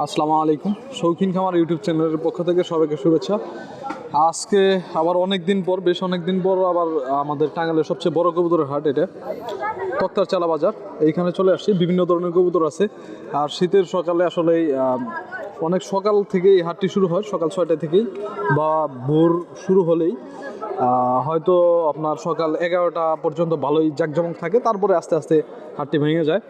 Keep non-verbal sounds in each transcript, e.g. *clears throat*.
আসসালামু আলাইকুম। শৌখিন খামার ইউটিউব চ্যানেলের পক্ষ থেকে সবাইকে শুভেচ্ছা। আজকে আবার অনেক দিন পর, বেশ অনেক দিন পর আবার আমাদের টাঙ্গালের সবচেয়ে বড় কবুতরের হাট এটা, তক্তার চালা বাজার। এইখানে চলে আসছি, বিভিন্ন ধরনের কবুতর আছে। আর শীতের সকালে আসলে অনেক সকাল থেকেই হাটটি শুরু হয়, সকাল ছয়টা থেকেই বা ভোর শুরু হলেই। হয়তো আপনার সকাল এগারোটা পর্যন্ত ভালোই জাঁকজমক থাকে, তারপরে আস্তে আস্তে হাটটি ভেঙে যায়।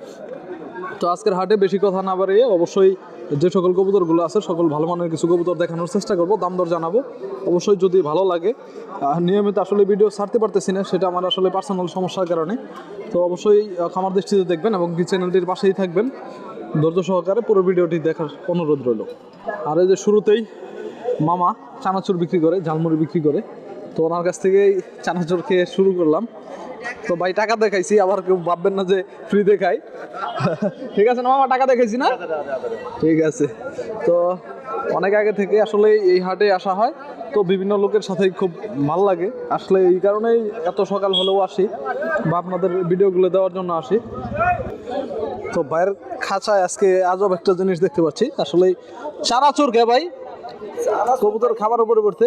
তো আজকের হাটে বেশি কথা না বাড়িয়ে অবশ্যই যে সকল কবুতরগুলো আছে, সকল ভালো মানের কিছু কবুতর দেখানোর চেষ্টা করব, দাম দর জানাব। অবশ্যই যদি ভালো লাগে নিয়মিত আসলে ভিডিও ছাড়তে পারতেছি না, সেটা আমার আসলে পার্সোনাল সমস্যার কারণে। তো অবশ্যই খামার দৃষ্টিতে দেখবেন এবং চ্যানেলটির পাশেই থাকবেন। ধৈর্য সহকারে পুরো ভিডিওটি দেখার অনুরোধ রইল। আর এই যে শুরুতেই মামা চানাচুর বিক্রি করে, ঝালমুড়ি বিক্রি করে তো ওনার কাছ থেকেই চানাচুর খেয়ে শুরু করলাম। তো ভাই, টাকা দেখাইছি, আবার কেউ ভাববেন না যে ফ্রি দেখাই। ঠিক আছে না মামা, টাকা দেখাইছি না? ঠিক আছে। তো অনেক আগে থেকে আসলে এই হাটে আসা হয়। তো বিভিন্ন লোকের সাথে খুব ভালো লাগে। আসলে এই কারণেই এত সকাল হলেও আসি বা আপনাদের ভিডিওগুলো দেওয়ার জন্য আসি। তো ভাইয়ের খাঁচায় আজকে আজব একটা জিনিস দেখতে পাচ্ছি। আসলে চানাচুর কে ভাই? কবুতর খাবারের পরিবর্তে।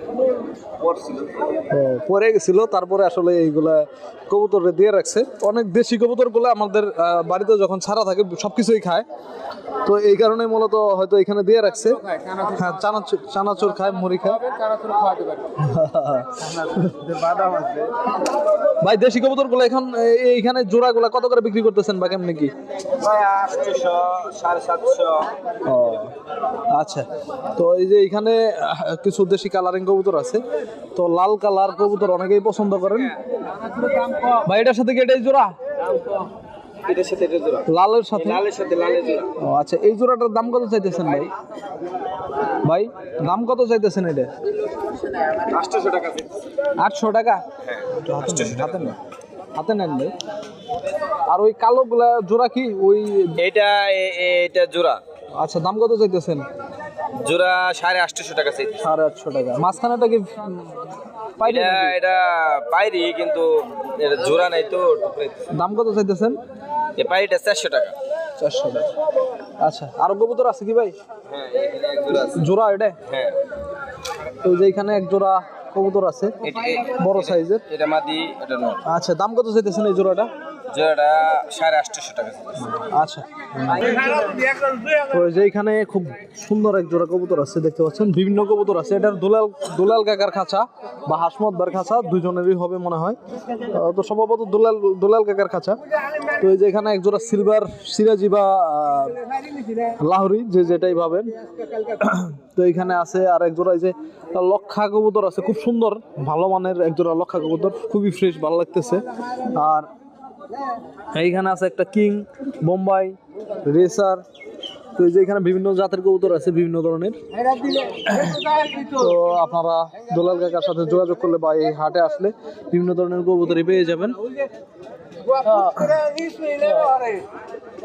পরে গেছিল, তারপরে আসলে এইগুলা কবুতর দিয়ে রাখছে। অনেক দেশি কবুতর কবুতরগুলো আমাদের বাড়িতে যখন ছাড়া থাকে, সবকিছুই খায়। তো এই কারণে মূলত হয়তো এখানে দিয়ে রাখছে। হ্যাঁ চানাচুর চানাচুর খায়, মুড়ি খায়। ভাই, দেশি কবুতরগুলো এখন, এ- এইখানে জোড়াগুলা কত করে বিক্রি করতেছেন বা কেমনি কি? আচ্ছা। তো এই যে এখানে কিছু দেশি কালারিং কবুতর আছে। তো লাল কালার কবুতর অনেকেই পছন্দ করেন। ভাই এটার সাথে কি এটাই জোড়া? এটার সাথে এটা জোড়া। লালের সাথে? লালের সাথে লালের জোড়া। ও আচ্ছা এই জোড়াটার দাম কত চাইতেছেন ভাই? ভাই দাম কত চাইতেছেন এটা? আটশোশো টাকা আটশো টাকা? হাতে নেন, হাতে নেন ভাই। আর ওই কালো গুলা জোড়া কি? ওই এটা এটা জোড়া। আচ্ছা দাম কত চাইতেছেন? জোড়া সাড়ে আটশোশো টাকা চাইছে সাড়ে আটশো টাকা। মাঝখানেটা কি এটা এটা পাইরি কিন্তু এটা জোড়া নাই তো দাম কত চাইতেছেন? এই পাইরিটা চারশো টাকা। চারশো টাকা। আচ্ছা আরও কবুতর আছে কি ভাই? হ্যাঁ জোড়া আছে। জোড়া এটা? হ্যাঁ। তো যে এখানে এক জোড়া কবুতর আছে বড় সাইজের। এটা মাদি এটা আচ্ছা দাম কত চাইতেছেন এই জোড়াটা? জোড়াটা সাড়ে আটশোশো টাকা আচ্ছা। যে খুব সুন্দর এক জোড়া কবুতর আছে, দেখতে পাচ্ছেন? বিভিন্ন কবুতর আছে। এটার দুলাল দুলাল কাকার খাঁচা বা হাসমত বার খাঁচা, দুজনেরই হবে মনে হয়। তো সম্ভবত দুলাল দুলাল কাকার খাঁচা। তো এই যে এখানে এক জোড়া সিলভার সিরাজি বা লাহরি, যে যেটাই ভাবেন। তো এখানে আছে আর এক জোড়া এই যে লক্ষা কবুতর আছে, খুব সুন্দর, ভালো মানের এক জোড়া লক্ষা কবুতর, খুবই ফ্রেশ ভালো লাগতেছে। আর এইখানে আছে একটা কিং, বোম্বাই, রেসার, তো এই যে এখানে বিভিন্ন জাতের কবুতর আছে, বিভিন্ন ধরনের। তো আপনারা দোলাল কাকার সাথে যোগাযোগ করলে বা এই হাটে আসলে বিভিন্ন ধরনের কবুতরই পেয়ে যাবেন।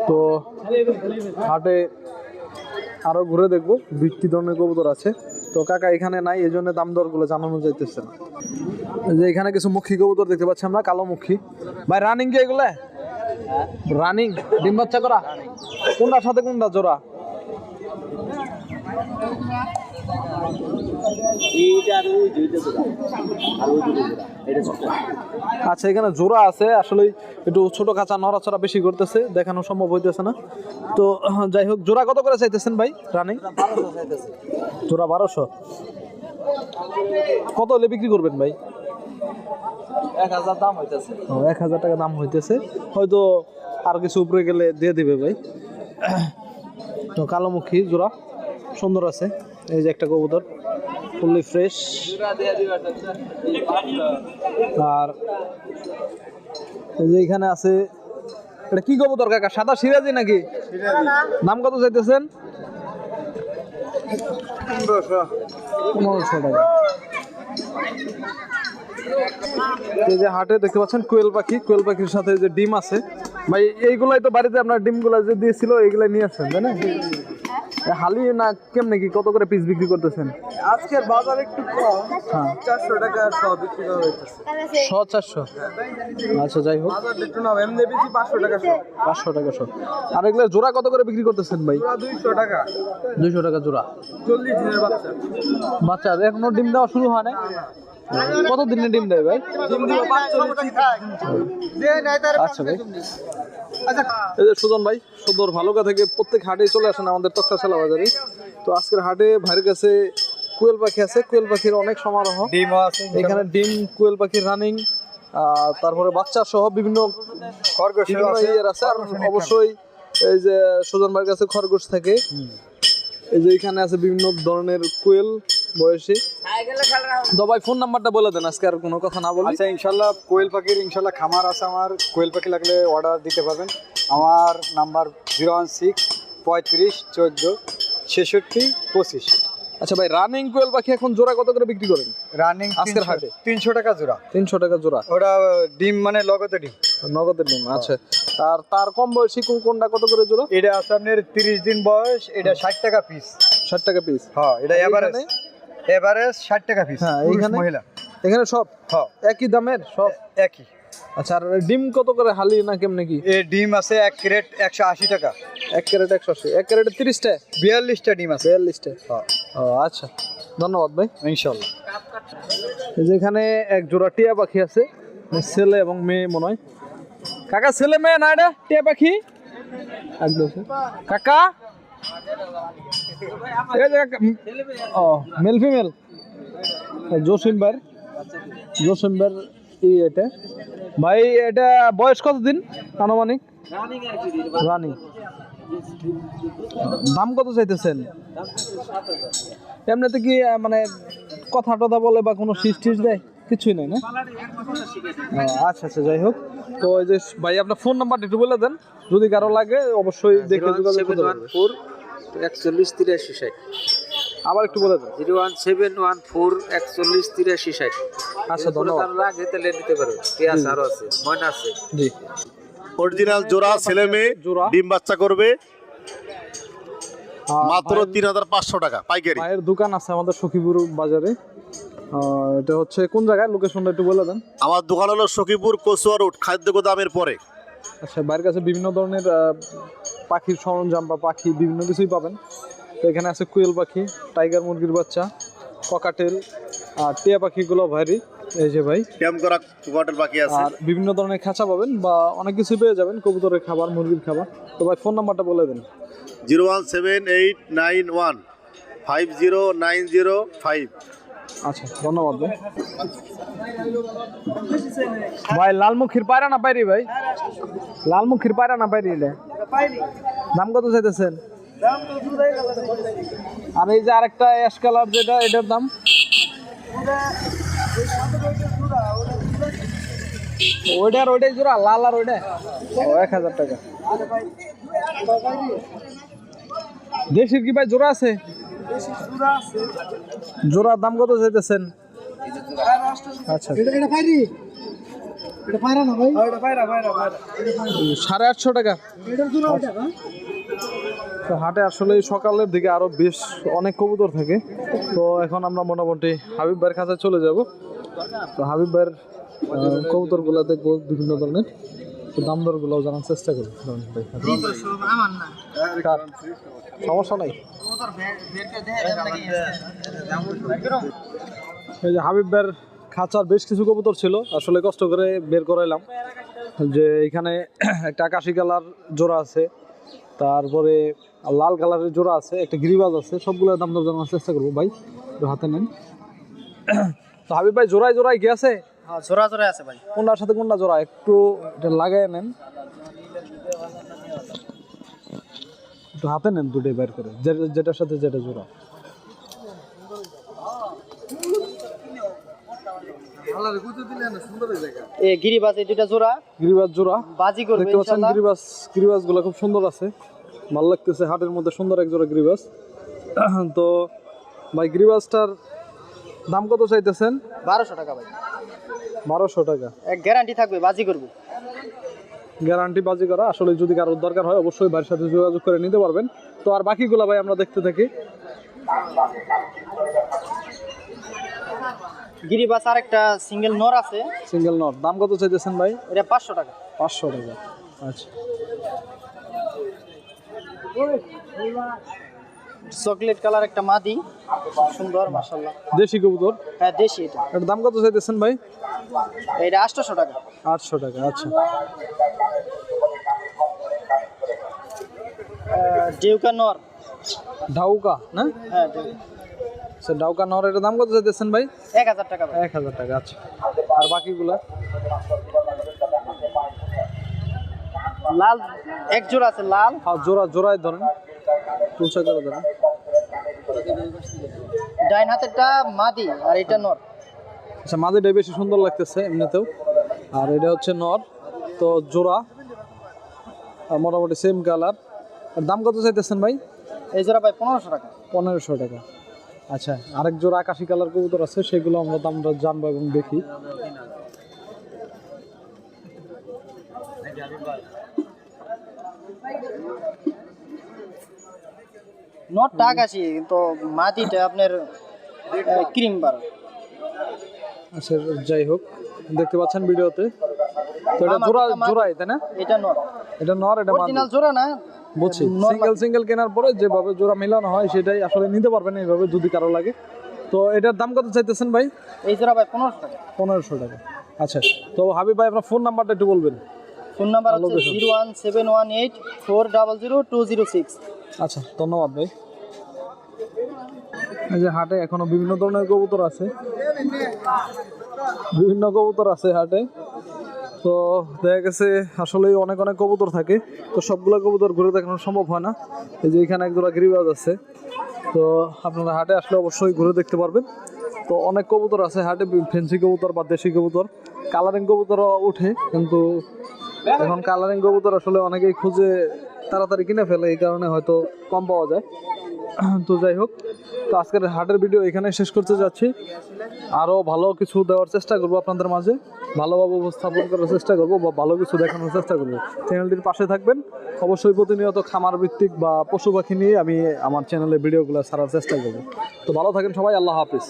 তো হাটে আরও ঘুরে দেখব বি- কি ধরনের কবুতর আছে। তো কাকা, এখানে নাই এই জন্য দাম দরগুলো জানানো যাইতেছে না। যে এখানে কিছু মুখী কবুতর দেখতে পাচ্ছি আমরা, কালো মুখী। ভাই রানিং কি এগুলা? রানিং ডিম বাচ্চা করা? কোনটার সাথে কোনটা জোড়া? আচ্ছা এখানে জোড়া আছে। আসলে একটু ছোট কাঁচা নড়াচড়া বেশি করতেছে। দেখানো সম্ভব হইতেছে না। তো যাই হোক জোড়া কত করে চাইতেছেন ভাই রানিং? জোড়া বারোশো কত হলে বিক্রি করবেন ভাই? এক হাজার দাম হইতেছে। এক হাজার টাকা দাম হইতেছে। হয়তো আর কিছু উপরে গেলে দিয়ে দিবে ভাই। তো কালোমুখী জোড়া সুন্দর আছে। এই যে একটা কবুতর ফুললি ফ্রেশ আর এই যে এখানে আছে, এটা কি কবুতর কাকা, সাদা সিরাজি নাকি? নাম কত চাইতেছেন? এই যে হাটে দেখতে পাচ্ছেন কোয়েল পাখি, কোয়েল পাখির সাথে যে ডিম আছে। ভাই, এইগুলাই তো বাড়িতে আপনার ডিমগুলা যে দিয়েছিল, এইগুলাই নিয়ে আসছেন তাই না? হালি না কেমনে কি? কত করে পিস বিক্রি করতেছেন? আজকের বাজার একটু কম। হ্যাঁ। চারশো টাকা সব বিক্রি করা হইতেছে। শ চারশো? আচ্ছা যাই হোক। বাজার একটু নাম এমনি বেশি পাঁচশো টাকা পাঁচশো টাকা শো আর এগুলো জোড়া কত করে বিক্রি করতেছেন ভাই? দুইশো টাকা। দুইশো টাকা জোড়া। চল্লিশ দিনের বাচ্চা। বাচ্চা এখনও ডিম দেওয়া শুরু হয় না। কত দিনে ডিম দেয় ভাই? আচ্ছা ভাই। এই যে সুজন ভাই সুন্দর ভালুকা থেকে প্রত্যেক হাটে চলে আসেন আমাদের তক্তাশালা বাজারে। তো আজকের হাটে ভাইয়ের কাছে কোয়েল পাখি আছে। কোয়েল পাখির অনেক সমারোহ। ডিম আছে এখানে ডিম কোয়েল পাখির রানিং তারপরে বাচ্চা সহ বিভিন্ন খরগোশ আছে আর অবশ্যই এই যে সুজন ভাইয়ের কাছে খরগোশ থাকে। এই যে এখানে আছে বিভিন্ন ধরনের কোয়েল বয়সী। তো ভাই ফোন নাম্বারটা বলে দেন আজকে আর কোনো কথা না বলি। আচ্ছা ইনশাল্লাহ কোয়েল পাখির ইনশাল্লাহ খামার আছে আমার। কোয়েল পাখি লাগলে অর্ডার দিতে পারবেন। আমার নাম্বার জিরো ওয়ান সিক্স পঁয়ত্রিশ চোদ্দ ছেষট্টি পঁচিশ। আচ্ছা ভাই রানিং কোয়েল পাখি এখন জোড়া কত করে বিক্রি করেন? রানিং আজকের হাটে? তিনশো টাকা জোড়া। তিনশো টাকা জোড়া। ওটা ডিম মানে লগতে ডিম। নগদের ডিম আচ্ছা। আর তার কম বয়সী কোন কোনটা কত করে জোড়া? এটা আছে আপনার তিরিশ দিন বয়স এটা ষাট টাকা পিস ষাট টাকা পিস হ্যাঁ এটা আর এভারেজ ষাট টাকা পিস হ্যাঁ, এইখানে? মহিলা। এখানে সব? হ্যাঁ একই দামের? সব একই। আচ্ছা আর ডিম কত করে হালি না কেমনে কি? এ ডিম আছে এক ক্রেট একশো আশি টাকা। এক ক্যারেট একশো আশি এক ক্যারেটে তিরিশটা? বিয়াল্লিশটা ডিম আছে। বিয়াল্লিশটা? হ্যাঁ ও আচ্ছা। ধন্যবাদ ভাই। ইনশাল্লাহ। এই যে এখানে এক জোড়া টিয়া পাখি আছে ছেলে এবং মেয়ে মনে হয়। কাকা ছেলে মেয়ে না এটা? টিয়া পাখি? একদম। কাকা- ও মেল ফিমেল জসিম ভাই জসিম ভাই ই এটা। ভাই এটা বয়স কত দিন আনুমানিক? রানিং। দাম কত চাইতেছেন? এমনিতে কি মানে কথা টথা বলে বা কোনো সিস টিস দেয়? কিছুই নাই না? আচ্ছা আচ্ছা যাই হোক। তো এই যে ভাই আপনার ফোন নাম্বারটা একটু বলে দেন। যদি কারও লাগে অবশ্যই দেখে যোগাযোগ করতে একচল্লিশ তিরাশি ষাট। আবার একটু বলে দেন zero one seven one four একচল্লিশ তিরাশি ষাট। আচ্ছা ধন্যবাদ। লাগে তাহলে নিতে পারবে পেঁয়াজ আরও আছে ময়না আছে। জি। অরিজিনাল জোড়া ছেলে মেয়ে জোড়া। ডিম বাচ্চা করবে। মাত্র তিন হাজার পাঁচশো টাকা পাইকারি। ভাইয়ের দোকান আছে আমাদের সখীপুর বাজারে। আহ, এটা হচ্ছে কোন জায়গায়? লোকেশনটা একটু বলে দেন। আমার দোকান হলো সখীপুর কচুয়া রোড খাদ্য গোদামের পরে। আচ্ছা বাইরের কাছে বিভিন্ন ধরনের পাখির সরঞ্জাম বা পাখি বিভিন্ন কিছুই পাবেন। তো এখানে আছে কুয়েল পাখি টাইগার মুরগির বাচ্চা ককাটেল আর টিয়া পাখিগুলো ভারী। এই যে ভাই। ক্যাম্প করা বাকি আছে? আর বিভিন্ন ধরনের খাঁচা পাবেন বা অনেক কিছু পেয়ে যাবেন কবুতরের খাবার মুরগির খাবার। তো ভাই ফোন নাম্বারটা বলে দেন। Zero one seven eight nine one five zero nine zero five. আচ্ছা ধন্যবাদ ভাই। ভাই, লালমুখীর পায়রা না পাইরি ভাই? লালমুখীর পায়রা না পাইরি এটা দাম কত চাইতেছেন? আর এই যে আরেকটা অ্যাশ কালার যেটা, এটার দাম? ওইটা আর ওইটাই জোড়া, লাল আর ওইটা? এক হাজার টাকা। দেশির কি ভাই জোড়া আছে? জোড়ার দাম কত চাইতেছেন? আচ্ছা। সাড়ে আটশো টাকা। তো হাটে আসলে সকালের দিকে আরও বেশ অনেক কবুতর থাকে। তো এখন আমরা মোটামুটি হাবিব ভাইয়ের কাছে চলে যাব। তো হাবিব ভাইয়ের কবুতরগুলো দেখব বিভিন্ন ধরনের। তো দাম দরগুলো জানার চেষ্টা করি কার? সমস্যা নাই? এই যে হাবিব ভাইয়ের খাঁচার বেশ কিছু কবুতর ছিল আসলে কষ্ট করে বের করাইলাম। যে এখানে *clears throat* একটা আকাশি কালার জোড়া আছে তারপরে লাল কালারের জোড়া আছে একটা গিরিবাজ আছে সবগুলোর দাম দর জানার চেষ্টা করব ভাই হাতে নেন। *clears throat* তো হাবিব ভাই জোড়ায় জোড়ায় আছে? হ্যাঁ জোড়া জোড়া আছে ভাই। কোনটার সাথে কোনটা জোড়া একটু এটা লাগাই নেন। একটু হাতে নেন দুটোই বের করে যেটার সাথে যেটা জোড়া। গিরিবাজ এই জোড়া? গিরিবাজ জোড়া। বাজি করবে দেখতে পাচ্ছেন খুব সুন্দর আছে। ভালো লাগতেছে হাটের মধ্যে সুন্দর এক জোড়া গিরিবাস *clears throat* তো ভাই দাম কত চাইতেছেন? বারোশো টাকা ভাই। বারোশো টাকা। এক গ্যারান্টি থাকবে বাজি করবে। গ্যারান্টি বাজি করা। আসলে যদি কারোর দরকার হয় অবশ্যই বাড়ির সাথে যোগাযোগ করে নিতে পারবেন। তো আর বাকিগুলো ভাই আমরা দেখতে থাকি। গিরিবাস আর একটা সিঙ্গেল নর আছে। সিঙ্গেল নট দাম কত চাইতেছেন ভাই? এটা পাঁচশো টাকা। পাঁচশো টাকা। আচ্ছা। চকলেট কালার একটা মাদি। সুন্দর মাসাল্লাহ দেশি কবুতর? হ্যাঁ দেশি এটা। এটার দাম কত চাইতেছেন ভাই? এটা আটশোশো টাকা। আটশো টাকা আচ্ছা। ডিউকা নর। ডাউকা না? হ্যাঁ ডিউকা। আচ্ছা ডাউকা নর এটার দাম কত চাইতেছেন ভাই? এক হাজার টাকা এক হাজার টাকা আচ্ছা। আর বাকিগুলা? লাল এক জোড়া আছে লাল। আর জোড়া জোড়ায় ধরেন। তুলসা করে ধরেন ডাইন হাতেরটা মাদি আর এটা নর। আচ্ছা মাঝেটাই বেশি সুন্দর লাগতেছে এমনিতেও। আর এটা হচ্ছে নর তো জোড়া। মোটামুটি সেম কালার দাম কত চাইতেছেন ভাই? এই জোড়া ভাই পনেরোশো টাকা। পনেরোশো টাকা। আচ্ছা আরেক জোড়া আকাশি কালার কবুতর আছে সেগুলো আমরা দামটা জানব এবং দেখি। কিন্তু মাটিটা আপনার ক্রিম বার আচ্ছা যাই হোক দেখতে পাচ্ছেন ভিডিওতে। তো এটা আমার জোড়া জোড়াই তাই না? এটা নর এটা নর এটা অরিজিনাল জোড়া না? বুঝছি। সিঙ্গেল সিঙ্গেল কেনার পরে যেভাবে জোড়া মেলানো হয় সেটাই আসলে নিতে পারবেন এইভাবে যদি কারও লাগে। তো এটার দাম কত চাইতেছেন ভাই? এই জোড়া ভাই পনেরোশো টাকা। পনেরোশো টাকা। আচ্ছা তো হাবিব ভাই আপনার ফোন নাম্বারটা একটু বলবেন। ফোন নাম্বার হচ্ছে zero one seven one eight four double zero two zero six. আচ্ছা ধন্যবাদ ভাই। এই যে হাটে এখনও বিভিন্ন ধরনের কবুতর আছে। বিভিন্ন কবুতর আছে হাটে। তো দেখা গেছে আসলে অনেক অনেক কবুতর থাকে। তো সবগুলো কবুতর ঘুরে দেখানো সম্ভব হয় না। এই যে এখানে একজোড়া গিরিবাজ আছে। তো আপনারা হাটে আসলে অবশ্যই ঘুরে দেখতে পারবেন। তো অনেক কবুতর আছে হাটে ফেন্সি কবুতর বা দেশি কবুতর। কালারিং কবুতরও উঠে কিন্তু এখন কালারিং কবুতর আসলে অনেকেই খুঁজে তাড়াতাড়ি কিনে ফেলে, এই কারণে হয়তো কম পাওয়া যায়। তো যাই হোক, তো আজকের হাটের ভিডিও এখানে শেষ করতে যাচ্ছি। আরও ভালো কিছু দেওয়ার চেষ্টা করব আপনাদের মাঝে ভালোভাবে উপস্থাপন করার চেষ্টা করব বা ভালো কিছু দেখানোর চেষ্টা করব। চ্যানেলটির পাশে থাকবেন। অবশ্যই প্রতিনিয়ত খামার ভিত্তিক বা পশু পাখি নিয়ে আমি আমার চ্যানেলে ভিডিওগুলো ছাড়ার চেষ্টা করব। তো ভালো থাকেন সবাই, আল্লাহ হাফিজ।